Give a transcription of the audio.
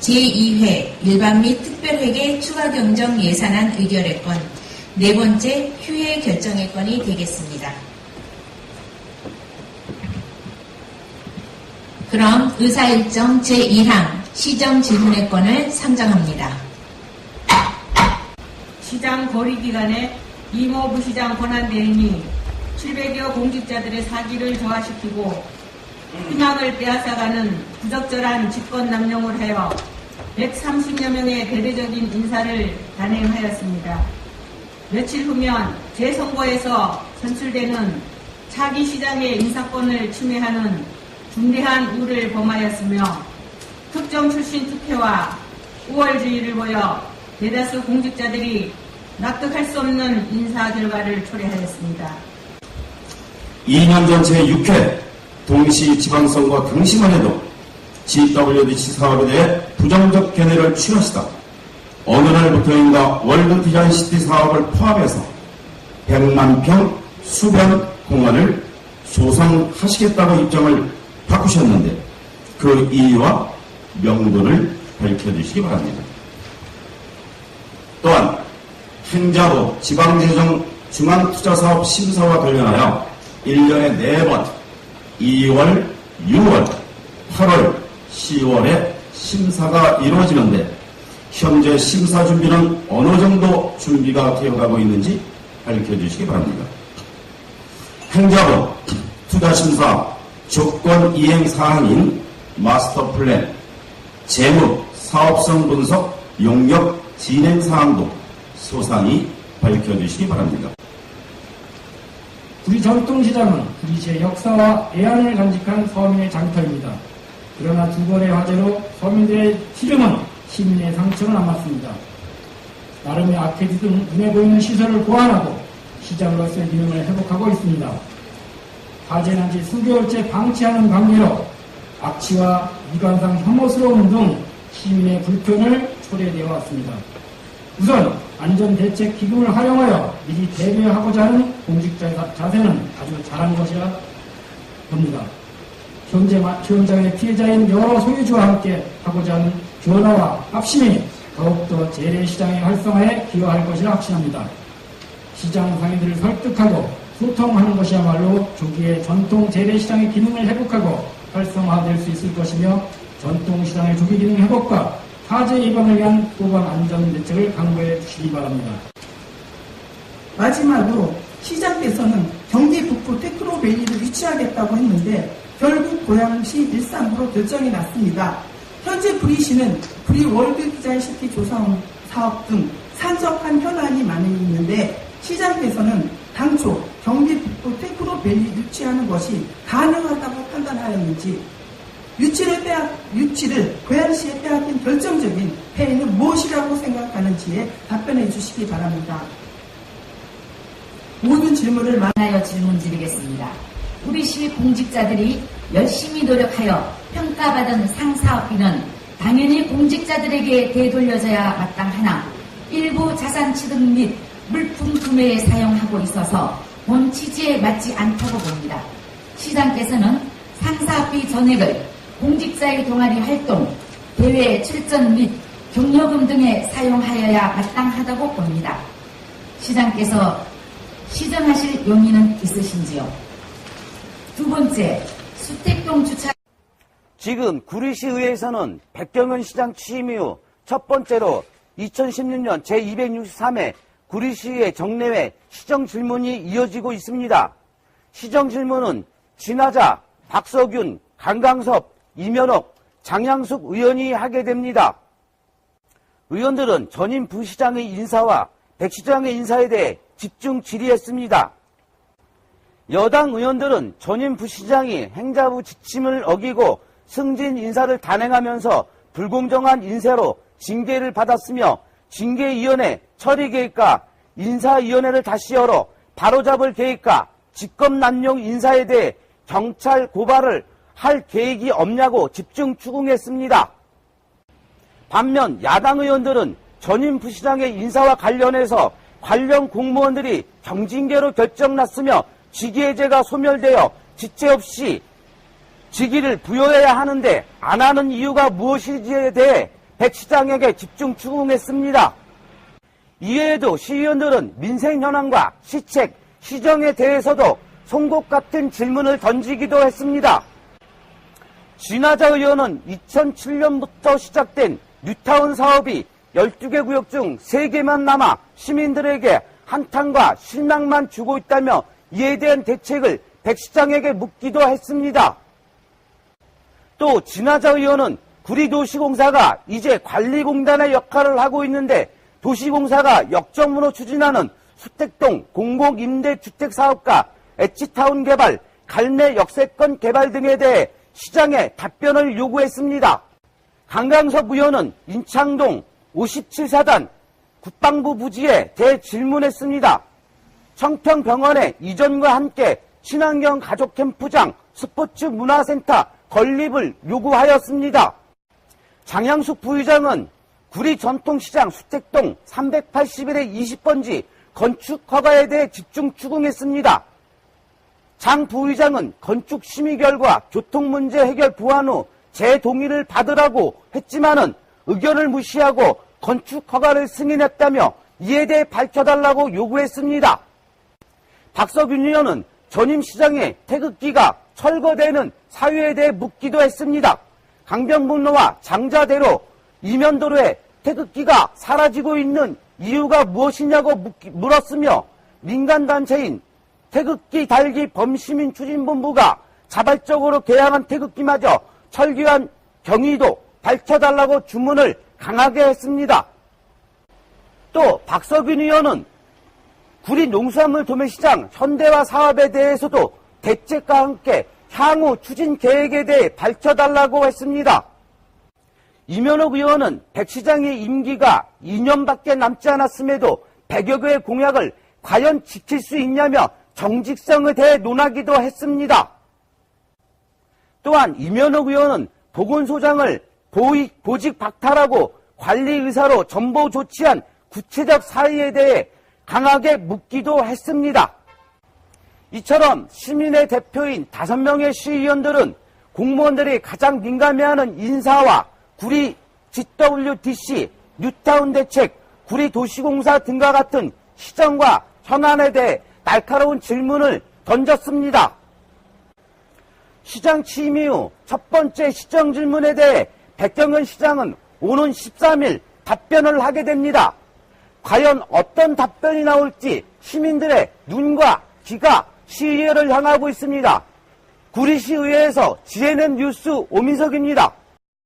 제2회 일반 및 특별회계 추가 경정 예산안 의결의 건 네 번째 휴회 결정의 건이 되겠습니다. 그럼 의사일정 제1항 시정 질문의 건을 상정합니다. 시장 거리 기간에 이모 부시장 권한대행이 700여 공직자들의 사기를 저하시키고 희망을 빼앗아가는 부적절한 직권 남용을 하여 130여 명의 대대적인 인사를 단행하였습니다. 며칠 후면 재선거에서 선출되는 차기 시장의 인사권을 침해하는 중대한 우를 범하였으며 특정 출신 투표와 우월주의를 보여 대다수 공직자들이 납득할 수 없는 인사 결과를 초래하였습니다. 2년 전 제6회 동시 지방선거 등심만 해도 GWDC 사업에 대해 부정적 견해를 취하시다. 어느 날부터인가 월드 디자인 시티 사업을 포함해서 100만 평 수변 공원을 조성하시겠다고 입장을 바꾸셨는데 그 이유와 명분을 밝혀주시기 바랍니다. 또한 행자부 지방재정 중앙투자사업 심사와 관련하여 1년에 4번 2월, 6월, 8월, 10월에 심사가 이루어지는데 현재 심사 준비는 어느 정도 준비가 되어가고 있는지 밝혀주시기 바랍니다. 행자부 투자심사 조건 이행 사항인 마스터 플랜, 재무, 사업성 분석, 용역 진행 사항도 소상히 밝혀주시기 바랍니다. 우리 전통시장은 우리시의 역사와 애안을 간직한 서민의 장터입니다. 그러나 두 번의 화재로 서민들의 시름은 시민의 상처로 남았습니다. 나름의 아케이드 등 눈에 보이는 시설을 보완하고 시장으로서의 기능을 회복하고 있습니다. 화재 난 지 수개월째 방치하는 관계로 악취와 미관상 혐오스러움 등 시민의 불편을 초래되어 왔습니다. 우선 안전대책 기금을 활용하여 미리 대비하고자 하는 공직자의 자- 자세는 아주 잘한 것이라 봅니다. 현재 마- 현장의 피해자인 여러 소유주와 함께 하고자 하는 변화와 합심이 더욱더 재래시장의 활성화에 기여할 것이라 확신합니다. 시장 상인들을 설득하고 소통하는 것이야말로 조기에 전통 재래시장의 기능을 회복하고 활성화될 수 있을 것이며 전통시장의 조기 기능 회복과 화재 예방을 위한 또한 안전 대책을 강구해 주시기 바랍니다. 마지막으로 시장께서는 경기 북부 테크노밸리를 유치하겠다고 했는데 결국 고양시 일산으로 결정이 났습니다. 현재 구리시는 구리 월드 디자인 시티 조성 사업 등 산적한 현안이 많이 있는데 시장께서는 당초 경기 북부 테크노밸리 유치하는 것이 가능하다고 판단하였는지 유치를 빼앗, 유치를 고양시에 빼앗긴 결정적인 폐해는 무엇이라고 생각하는지에 답변해 주시기 바랍니다. 모든 질문을 마- 하여 질문 드리겠습니다. 우리 시 공직자들이 열심히 노력하여 평가받은 상사업비는 당연히 공직자들에게 되돌려져야 마땅하나 일부 자산 취득 및 물품 구매에 사용하고 있어서 본 취지에 맞지 않다고 봅니다. 시장께서는 상사업비 전액을 공직자의 동아리 활동, 대회 출전 및 경력금 등에 사용하여야 마땅하다고 봅니다. 시장께서 시정하실 용의는 있으신지요? 두 번째, 수택동 주차 지금 구리시의회에서는 백경현 시장 취임 이후 첫 번째로 2016년 제263회 구리시의 정례회 시정 질문이 이어지고 있습니다. 시정 질문은 진하자, 박서균, 강강섭, 이면옥, 장양숙 의원이 하게 됩니다. 의원들은 전임 부시장의 인사와 백 시장의 인사에 대해 집중 질의했습니다. 여당 의원들은 전임 부시장이 행자부 지침을 어기고 승진 인사를 단행하면서 불공정한 인사로 징계를 받았으며 징계위원회 처리 계획과 인사위원회를 다시 열어 바로잡을 계획과 직권남용 인사에 대해 경찰 고발을 할 계획이 없냐고 집중 추궁했습니다. 반면 야당 의원들은 전임 부시장의 인사와 관련해서 관련 공무원들이 경징계로 결정났으며 직위해제가 소멸되어 지체 없이 직위를 부여해야 하는데 안 하는 이유가 무엇인지에 대해 백 시장에게 집중 추궁했습니다. 이외에도 시의원들은 민생 현황과 시책, 시정에 대해서도 송곳 같은 질문을 던지기도 했습니다. 진화자 의원은 2007년부터 시작된 뉴타운 사업이 12개 구역 중 3개만 남아 시민들에게 한탄과 실망만 주고 있다며 이에 대한 대책을 백 시장에게 묻기도 했습니다. 또 진화자 의원은 구리도시공사가 이제 관리공단의 역할을 하고 있는데 도시공사가 역정문으로 추진하는 수택동 공공임대주택사업과 엣지타운 개발, 갈매 역세권 개발 등에 대해 시장에 답변을 요구했습니다. 강강석 의원은 인창동 57사단 국방부 부지에 대질문했습니다. 청평병원의 이전과 함께 친환경 가족 캠프장, 스포츠 문화센터 건립을 요구하였습니다. 장양숙 부의장은 구리 전통시장 수택동 381의 20번지 건축 허가에 대해 집중 추궁했습니다. 장 부의장은 건축 심의 결과 교통 문제 해결 보완 후 재동의를 받으라고 했지만은 의견을 무시하고 건축 허가를 승인했다며 이에 대해 밝혀달라고 요구했습니다. 박석윤 의원은 전임 시장의 태극기가 철거되는 사유에 대해 묻기도 했습니다. 강변북로와 장자대로 이면도로에 태극기가 사라지고 있는 이유가 무엇이냐고 묻기- 물었으며 민간단체인 태극기 달기 범시민 추진본부가 자발적으로 개항한 태극기마저 철기한 경위도 밝혀달라고 주문을 강하게 했습니다. 또 박석윤 의원은 구리 농수산물 도매시장 현대화 사업에 대해서도 대책과 함께 향후 추진 계획에 대해 밝혀달라고 했습니다. 이면옥 의원은 백 시장의 임기가 2년밖에 남지 않았음에도 100여 개의 공약을 과연 지킬 수 있냐며 정직성에 대해 논하기도 했습니다. 또한 이면옥 의원은 보건소장을 보직 박탈하고 관리 의사로 전보 조치한 구체적 사의에 대해 강하게 묻기도 했습니다. 이처럼 시민의 대표인 다섯 명의 시의원들은 공무원들이 가장 민감해하는 인사와 구리 GWDC, 뉴타운 대책, 구리 도시공사 등과 같은 시정과 현안에 대해 날카로운 질문을 던졌습니다. 시장 취임 이후 첫 번째 시정 질문에 대해 백경현 시장은 오는 13일 답변을 하게 됩니다. 과연 어떤 답변이 나올지 시민들의 눈과 귀가 시의회를 향하고 있습니다. 구리시의회에서 지혜는 뉴스 오민석입니다.